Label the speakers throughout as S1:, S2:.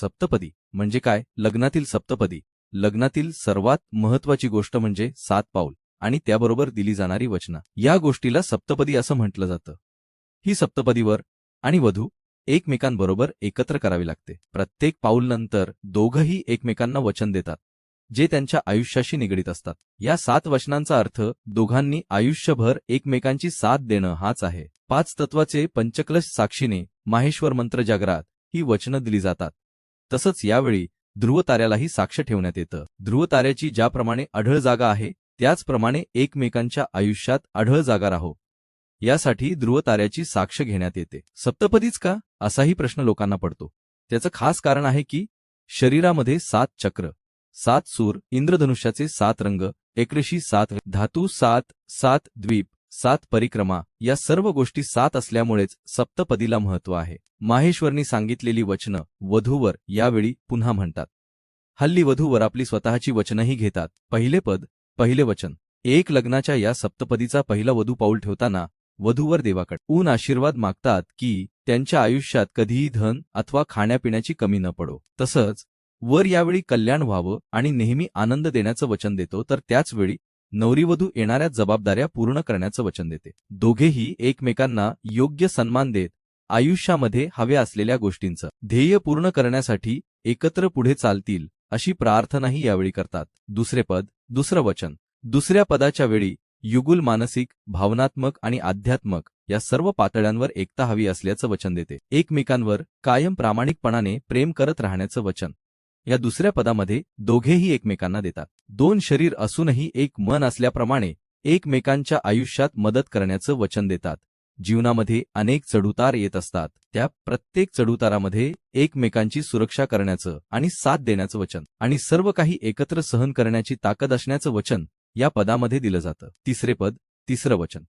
S1: सप्तपदी. म्हणजे काय? लग्नातील सप्तपदी. लग्नातील सर्वात महत्वाची गोष्ट म्हणजे सात पाऊल आणि त्याबरोबर दिली जाणारी वचनं. या गोष्टीला सप्तपदी असं म्हटलं जातं. ही सप्तपदीवर आणि वधू एकमेकांबरोबर एकत्र करावी लागते. प्रत्येक पाऊलनंतर दोघंही एकमेकांना वचन देतात जे त्यांच्या आयुष्याशी निगडीत असतात. या सात वचनांचा अर्थ दोघांनी आयुष्यभर एकमेकांची साथ देणं हाच आहे. पाच तत्वाचे पंचक्लश साक्षीने माहेश्वर मंत्र जागरात ही वचनं दिली जातात. तसंच यावेळी ध्रुवताऱ्यालाही साक्ष ठेवण्यात येतं. ध्रुवताऱ्याची ज्याप्रमाणे आढळ जागा आहे त्याचप्रमाणे एकमेकांच्या आयुष्यात आढळ जागा राहो. यासाठी ध्रुवताऱ्याची साक्ष घेण्यात येते. सप्तपदीच का? असाही प्रश्न लोकांना पडतो. त्याचं खास कारण आहे की शरीरामध्ये सात चक्र सात सूर इंद्रधनुष्याचे सात रंग एकरेशी सात धातू सात सात द्वीप सात परिक्रमा या सर्व गोष्टी सात असल्यामुळेच सप्तपदीला महत्त्व आहे. माहेश्वरनी सांगितलेली वचनं वधूवर यावेळी पुन्हा म्हणतात. हल्ली वधूवर आपली स्वतःची वचनही घेतात. पहिले पद पहिले वचन. एक लग्नाच्या या सप्तपदीचा पहिला वधू पाऊल ठेवताना वधूवर देवाकडे ऊन आशीर्वाद मागतात की त्यांच्या आयुष्यात कधीही धन अथवा खाण्यापिण्याची कमी न पडो. तसंच वर यावेळी कल्याण व्हावं आणि नेहमी आनंद देण्याचं वचन देतो तर त्याचवेळी नवरीवधू येणाऱ्या जबाबदाऱ्या पूर्ण करण्याचं वचन देते. दोघेही एकमेकांना योग्य सन्मान देत आयुष्यामध्ये हव्या असलेल्या गोष्टींचं ध्येय पूर्ण करण्यासाठी एकत्र पुढे चालतील अशी प्रार्थनाही यावेळी करतात. दुसरे पद दुसरं वचन. दुसऱ्या पदाच्या वेळी युगुल मानसिक भावनात्मक आणि आध्यात्मक या सर्व पातळ्यांवर एकता हवी असल्याचं वचन देते. एकमेकांवर कायम प्रामाणिकपणाने प्रेम करत राहण्याचं वचन. या दुसऱ्या पदामध्ये दोघेही एकमेकांना देतात. दोन शरीर असूनही एक मन असल्याप्रमाणे एकमेकांच्या आयुष्यात मदत करण्याचं वचन देतात. जीवनामध्ये अनेक चढउतार येत असतात. त्या प्रत्येक चढउतारामध्ये एकमेकांची सुरक्षा करण्याचं आणि साथ देण्याचं वचन आणि सर्व काही एकत्र सहन करण्याची ताकद असण्याचं वचन या पदामध्ये दिलं जातं. तिसरे पद तिसरं वचन.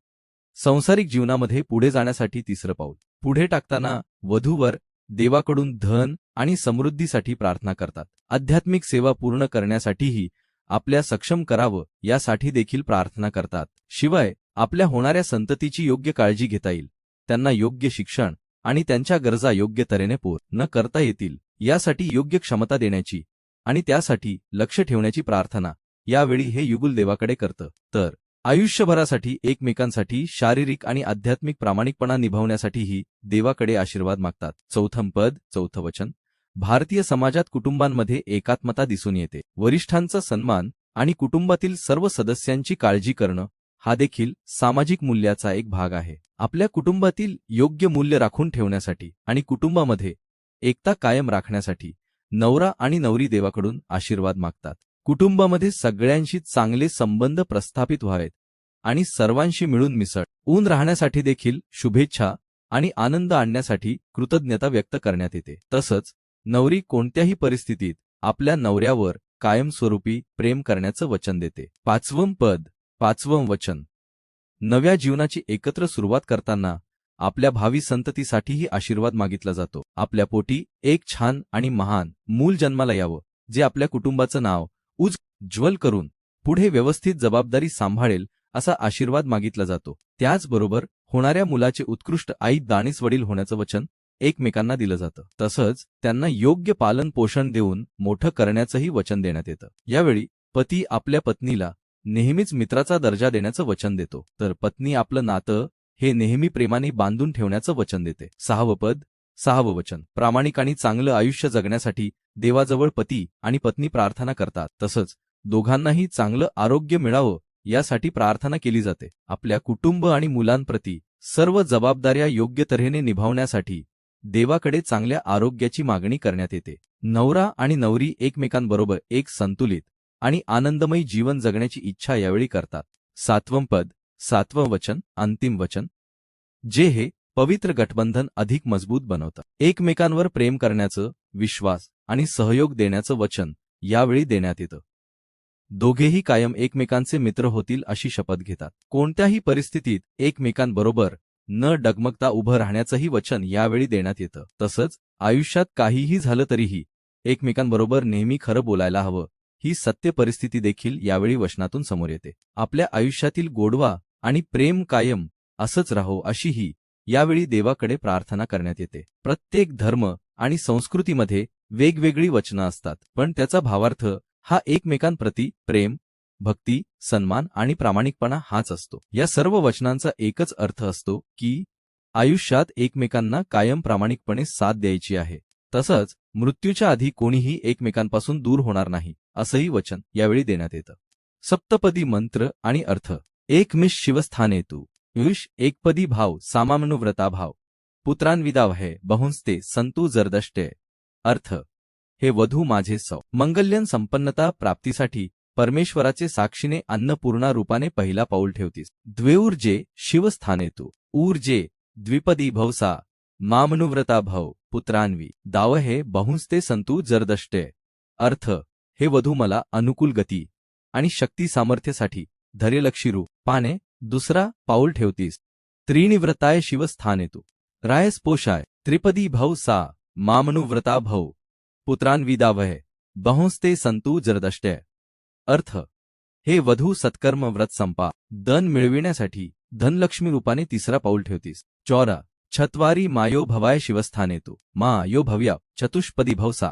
S1: संसारिक जीवनामध्ये पुढे जाण्यासाठी तिसरं पाऊल. पुढे टाकताना वधूवर देवाकडून धन आणि समृद्धीसाठी प्रार्थना करतात. आध्यात्मिक सेवा पूर्ण करण्यासाठीही आपल्या सक्षम करावं यासाठी देखील प्रार्थना करतात. शिवाय आपल्या होणाऱ्या संततीची योग्य काळजी घेता येईल. त्यांना योग्य शिक्षण आणि त्यांच्या गरजा योग्य तऱ्हेने पूर्ण करता येतील यासाठी योग्य क्षमता देण्याची आणि त्यासाठी लक्ष ठेवण्याची प्रार्थना यावेळी हे युगुल देवाकडे करतं. तर आयुष्यभरासाठी एकमेकांसाठी शारीरिक आणि आध्यात्मिक प्रामाणिकपणा निभावण्यासाठीही देवाकडे आशीर्वाद मागतात. चौथम पद चौथं वचन. भारतीय समाजात कुटुंबांमध्ये एकात्मता दिसून येते. वरिष्ठांचा सन्मान आणि कुटुंबातील सर्व सदस्यांची काळजी करणं हा देखील सामाजिक मूल्याचा एक भाग आहे. आपल्या कुटुंबातील योग्य मूल्य राखून ठेवण्यासाठी आणि कुटुंबामध्ये एकता कायम राखण्यासाठी नवरा आणि नवरी देवाकडून आशीर्वाद मागतात. कुटुंबामध्ये सगळ्यांशी चांगले संबंध प्रस्थापित व्हावेत आणि सर्वांशी मिळून मिसळ. ऊन राहण्यासाठी देखील शुभेच्छा आणि आनंद आणण्यासाठी कृतज्ञता व्यक्त करण्यात येते. तसंच नवरी कोणत्याही परिस्थितीत आपल्या नवऱ्यावर कायमस्वरूपी प्रेम करण्याचं वचन देते. पाचवं पद पाचवं वचन. नव्या जीवनाची एकत्र सुरुवात करताना आपल्या भावी संततीसाठीही आशीर्वाद मागितला जातो. आपल्या पोटी एक छान आणि महान मूल जन्माला यावं जे आपल्या कुटुंबाचं नाव उज्ज्वल करून पुढे व्यवस्थित जबाबदारी सांभाळेल असा आशीर्वाद मागितला जातो. त्याचबरोबर होणाऱ्या मुलाचे उत्कृष्ट आई दाणीस वडील होण्याचं वचन एकमेकांना दिलं जातं. तसंच त्यांना योग्य पालन पोषण देऊन मोठं करण्याचंही वचन देण्यात येतं. यावेळी पती आपल्या पत्नीला नेहमीच मित्राचा दर्जा देण्याचं वचन देतो. तर पत्नी आपलं नातं हे नेहमी प्रेमाने बांधून ठेवण्याचं वचन देते. सहावं पद सहावं वचन. प्रामाणिक आणि चांगलं आयुष्य जगण्यासाठी देवाजवळ पती आणि पत्नी प्रार्थना करतात. तसंच दोघांनाही चांगलं आरोग्य मिळावं यासाठी प्रार्थना केली जाते. आपल्या कुटुंब आणि मुलांप्रती सर्व जबाबदाऱ्या योग्य तऱ्हेने निभावण्यासाठी देवाकडे चांगल्या आरोग्याची मागणी करण्यात येते. नवरा आणि नवरी एकमेकांबरोबर एक संतुलित आणि आनंदमयी जीवन जगण्याची इच्छा यावेळी करतात. सातवं पद सातवं वचन अंतिम वचन. जे हे पवित्र गठबंधन अधिक मजबूत बनवतं. एकमेकांवर प्रेम करण्याचं विश्वास आणि सहयोग देण्याचं वचन यावेळी देण्यात येतं. दोघेही कायम एकमेकांचे मित्र होतील अशी शपथ घेतात. कोणत्याही परिस्थितीत एकमेकांबरोबर न डगमगता उभं राहण्याचंही वचन यावेळी देण्यात येतं. तसंच आयुष्यात काहीही झालं तरीही एकमेकांबरोबर नेहमी खरं बोलायला हवं ही सत्य परिस्थिती देखील यावेळी वचनातून समोर येते. आपल्या आयुष्यातील गोडवा आणि प्रेम कायम असंच राहो अशीही यावेळी देवाकडे प्रार्थना करण्यात येते. प्रत्येक धर्म आणि संस्कृतीमध्ये वेगवेगळी वचनं असतात. पण त्याचा भावार्थ हा एकमेकांप्रती प्रेम भक्ती सन्मान आणि प्रामाणिकपणा हाच असतो. या सर्व वचनांचा एकच अर्थ असतो की आयुष्यात एकमेकांना कायम प्रामाणिकपणे साथ द्यायची आहे. तसंच मृत्यूच्या आधी कोणीही एकमेकांपासून दूर होणार नाही असंही वचन यावेळी देण्यात येतं. सप्तपदी मंत्र आणि अर्थ. एकमिष शिवस्थाने तू. युष एकपदी भाव सामानुव्रता भाव. पुत्रांविदावहे बहुंस्ते संतू जरदष्टे. अर्थ हे वधू माझे सौ. मंगल्यन संपन्नता प्राप्तीसाठी परमेश्वराचे साक्षीने अन्नपूर्णा रूपाने पहिला पाऊल ठेवतीस. द्वेऊर्जे शिवस्थाने तू ऊर्जे द्विपदी भवसा. मामनुव्रता भव. पुत्रान्वी. दावहे बहुंस्ते संतू जरदष्टे. अर्थ हे वधू मला अनुकूल गती आणि शक्ती सामर्थ्यासाठी धैर्यलक्षी पाने दुसरा पाऊल ठेवतीस. त्रिनिव्रताय शिवस्थाने तू रायस पोषाय त्रिपदी भव सा मामनुव्रता भव पुत्रान्विदावहे बहुंस्ते संतू जरदष्टे। अर्थ हे वधू सत्कर्म व्रत संपा धन मिळविण्यासाठी धनलक्ष्मी रूपाने तिसरा पाऊल ठेवतीस। चौरा छत्वारी मायो भवाय शिवस्थाने तू। मा यो भव्या चतुष्पदी भवसा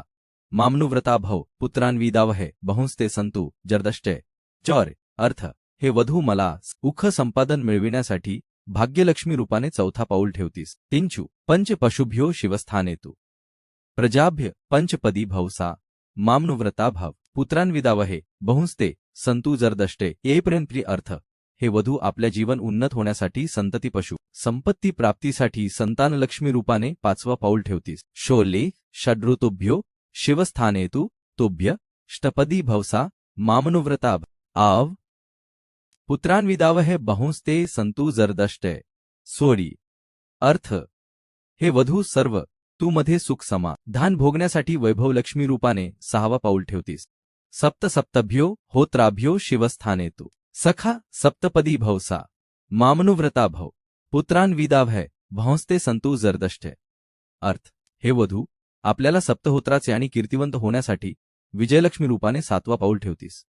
S1: मामनुव्रता भव पुत्रांविदावहे बहुंस्ते संतू जरदष्टे। चौर अर्थ हे वधू मला उख संपादन मिळविण्यासाठी भाग्यलक्ष्मी रूपाने चौथा पाऊल ठेवतीस। तिंचू पंच पशुभ्यो शिवस्थाने तू। प्रजाभ्य पंचपदी भवसा मामनुव्रता भाव पुत्रांविदावहे बहुंस्ते संतू जरदष्टे येपर्यंत अर्थ हे वधू आपल्या जीवन उन्नत होण्यासाठी संतती पशु संपत्ती प्राप्तीसाठी संतानलक्ष्मी रूपाने पाचवा पाऊल ठेवतीस. शोले षड्रुतुभ्यो शिवस्थानेतु तुभ्य ष्टपदी भवसा मामनुव्रता आव पुत्रांविदावहे बहुंस्ते संतू जरदष्टे. सोडी अर्थ हे वधू सर्व तू मध्ये सुख समा. धान भोगण्यासाठी वैभव लक्ष्मी रूपाने सहावा पाऊल ठेवतीस. सप्त सप्तभ्यो होत्राभ्यो शिवस्थाने तू सखा सप्तपदी भवसा. मामनुव्रता भव. पुत्रान्विदाभय भंसते संतू जरदष्टे. अर्थ. हे वधू आपल्याला सप्तहोत्राचे आणि कीर्तिवंत होण्यासाठी विजयलक्ष्मी रूपाने सातवा पाऊल ठेवतीस.